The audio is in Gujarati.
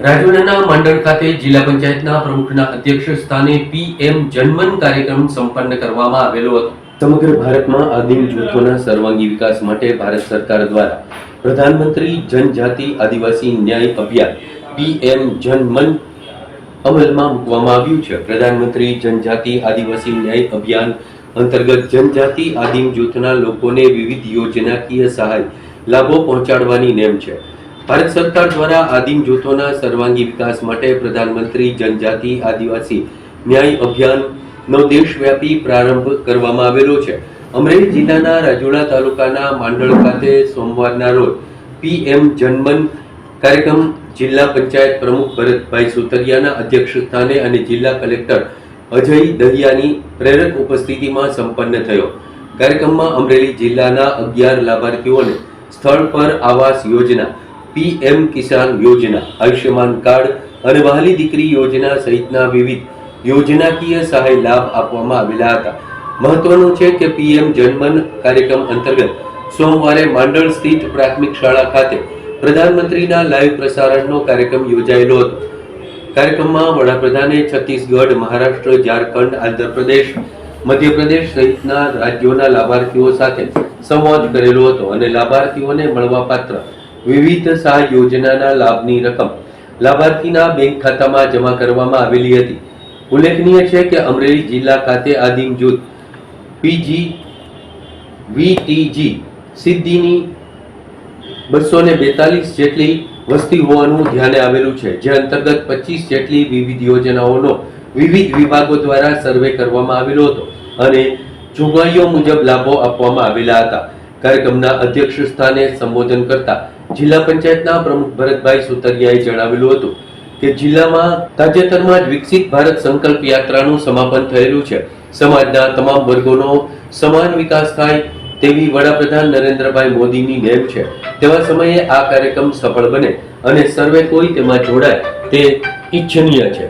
રાજુલાના માંડળ ખાતે જિલ્લા પંચાયતના પ્રમુખના અધ્યક્ષ સ્થાને પીએમ જનમન કાર્યક્રમ સંપન્ન કરવામાં આવેલો હતો. સમગ્ર ભારતમાં આદિમ જૂથોના સર્વાંગી વિકાસ માટે ભારત સરકાર દ્વારા પ્રધાનમંત્રી જનજાતિ આદિવાસી ન્યાય અભિયાન પીએમ જનમન અમલમાં મૂકવામાં આવ્યું છે. પ્રધાનમંત્રી જનજાતિ આદિવાસી ન્યાય અભિયાન અંતર્ગત જનજાતિ આદિમ જૂથના લોકોને વિવિધ યોજનાકીય સહાય લાભો પહોંચાડવાની નેમ છે. ભારત સરકાર દ્વારા આદિમ જૂથોના સર્વાંગી વિકાસ માટે પ્રધાનમંત્રી જનજાતિ આદિવાસી ન્યાય અભિયાનનો દેશવ્યાપી પ્રારંભ કરવામાં આવેલો છે. અમરેલી જિલ્લાના રાજુલા તાલુકાના માંડળ ખાતે સોમવારના રોજ પીએમ જનમન કાર્યક્રમ જિલ્લા પંચાયત પ્રમુખ ભરતભાઈ સુતરિયાના અધ્યક્ષ સ્થાને અને જિલ્લા કલેક્ટર અજય દહિયાની પ્રેરક ઉપસ્થિતિમાં સંપન્ન થયો. કાર્યક્રમમાં અમરેલી જિલ્લાના અગિયાર લાભાર્થીઓને સ્થળ પર આવાસ યોજના પીએમ કિસાન યોજના, આયુષ્યમાન કાર્ડ અને વહાલી દીકરી યોજના સહિતના વિવિધ યોજનાકીય સહાય લાભ આપવામાં આવેલા હતા. મહત્વનું છે કે પીએમ જનમન કાર્યક્રમ અંતર્ગત સોમવારે માંડળ સ્થિત પ્રાથમિક શાળા ખાતે પ્રધાનમંત્રીના લાઈવ પ્રસારણનો કાર્યક્રમ યોજાયેલો હતો. કાર્યક્રમમાં વડાપ્રધાને છત્તીસગઢ, મહારાષ્ટ્ર, ઝારખંડ, આંધ્રપ્રદેશ, મધ્યપ્રદેશ સહિતના રાજ્યોના લાભાર્થીઓ સાથે સંવાદ કરેલો હતો અને લાભાર્થીઓને મળવાપાત્ર વિવિધ સહાય યોજનાના લાભની રકમ લાભાર્થીના બેંક ખાતામાં જમા કરવામાં આવેલી હતી. ઉલ્લેખનીય છે કે અમરેલી જિલ્લા ખાતે આદિમ જૂથ પીજી વીટીજી સિદ્ધિની બસો ને બેતાલીસ જેટલી વસ્તી હોવાનું ધ્યાને આવેલું છે, જે અંતર્ગત પચીસ જેટલી વિવિધ યોજનાઓનો વિવિધ વિભાગો દ્વારા સર્વે કરવામાં આવેલો હતો અને જોગવાઈઓ મુજબ લાભો આપવામાં આવેલા હતા. કાર્યક્રમના અધ્યક્ષ સ્થાને સંબોધન કરતા જિલ્લા પંચાયતના પ્રમુખ ભરતભાઈ સુતરિયાએ જણાવેલું હતું કે જિલ્લામાં તાજેતરમાં જ વિકસિત ભારત સંકલ્પ યાત્રાનું સમાપન થયેલું છે. સમાજના તમામ વર્ગોનો સમાન વિકાસ થાય તેવી વડાપ્રધાન નરેન્દ્રભાઈ મોદીની નેમ છે. તેવા સમયે આ કાર્યક્રમ સફળ બને અને સર્વે કોઈ તેમાં જોડાય તે ઈચ્છનીય છે.